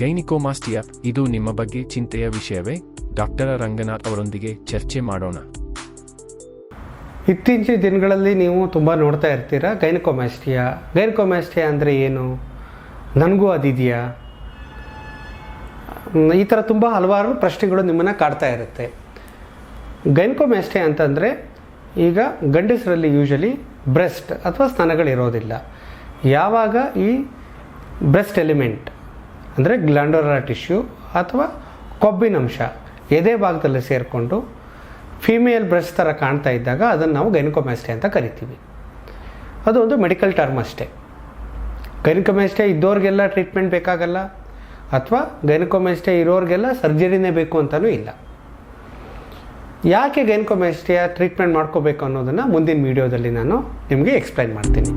ಗೈನಿಕೋಮಾಸ್ಟಿಯಾ ಇದು ನಿಮ್ಮ ಬಗ್ಗೆ ಚಿಂತೆಯ ವಿಷಯವೇ? ಡಾಕ್ಟರ್ ರಂಗನಾಥ್ ಅವರೊಂದಿಗೆ ಚರ್ಚೆ ಮಾಡೋಣ. ಇತ್ತೀಚಿನ ದಿನಗಳಲ್ಲಿ ನೀವು ತುಂಬ ನೋಡ್ತಾ ಇರ್ತೀರ? ಗೈನಕೋಮ್ಯಾಸ್ಟಿಯಾ ಗೈನಕೋಮ್ಯಾಸ್ಟಿಯಾ ಅಂದರೆ ಏನು? ನನಗೂ ಅದಿದೆಯಾ? ಈ ಥರ ತುಂಬ ಹಲವಾರು ಪ್ರಶ್ನೆಗಳು ನಿಮ್ಮನ್ನು ಕಾಡ್ತಾ ಇರುತ್ತೆ. ಗೈನಕೋಮ್ಯಾಸ್ಟಿಯಾ ಅಂತಂದರೆ ಈಗ ಗಂಡಸರಲ್ಲಿ ಯೂಶಲಿ ಬ್ರೆಸ್ಟ್ ಅಥವಾ ಸ್ತನಗಳಿರೋದಿಲ್ಲ. ಯಾವಾಗ ಈ ಬ್ರೆಸ್ಟ್ ಎಲಿಮೆಂಟ್ ಅಂದರೆ ಗ್ಲಾಂಡೋರ ಟಿಶ್ಯೂ ಅಥವಾ ಕೊಬ್ಬಿನಂಶ ಎದೆ ಭಾಗದಲ್ಲಿ ಸೇರಿಕೊಂಡು ಫಿಮೇಲ್ ಬ್ರೆಸ್ಟ್ ಥರ ಕಾಣ್ತಾ ಇದ್ದಾಗ ಅದನ್ನು ನಾವು ಗೈನಕೊಮ್ಯಾಸ್ಟೆ ಅಂತ ಕರಿತೀವಿ. ಅದು ಒಂದು ಮೆಡಿಕಲ್ ಟರ್ಮ್ ಅಷ್ಟೇ. ಗೈನಕೊಮ್ಯಾಸ್ಟೆ ಇದ್ದೋರಿಗೆಲ್ಲ ಟ್ರೀಟ್ಮೆಂಟ್ ಬೇಕಾಗಲ್ಲ ಅಥವಾ ಗೈನಕೊಮ್ಯಾಸ್ಟೆ ಇರೋರಿಗೆಲ್ಲ ಸರ್ಜರಿನೇ ಬೇಕು ಅಂತಲೂ ಇಲ್ಲ. ಯಾಕೆ ಗೈನಕೋಮ್ಯಾಸ್ಟಿಯ ಟ್ರೀಟ್ಮೆಂಟ್ ಮಾಡ್ಕೋಬೇಕು ಅನ್ನೋದನ್ನು ಮುಂದಿನ ವೀಡಿಯೋದಲ್ಲಿ ನಾನು ನಿಮಗೆ ಎಕ್ಸ್ಪ್ಲೈನ್ ಮಾಡ್ತೀನಿ.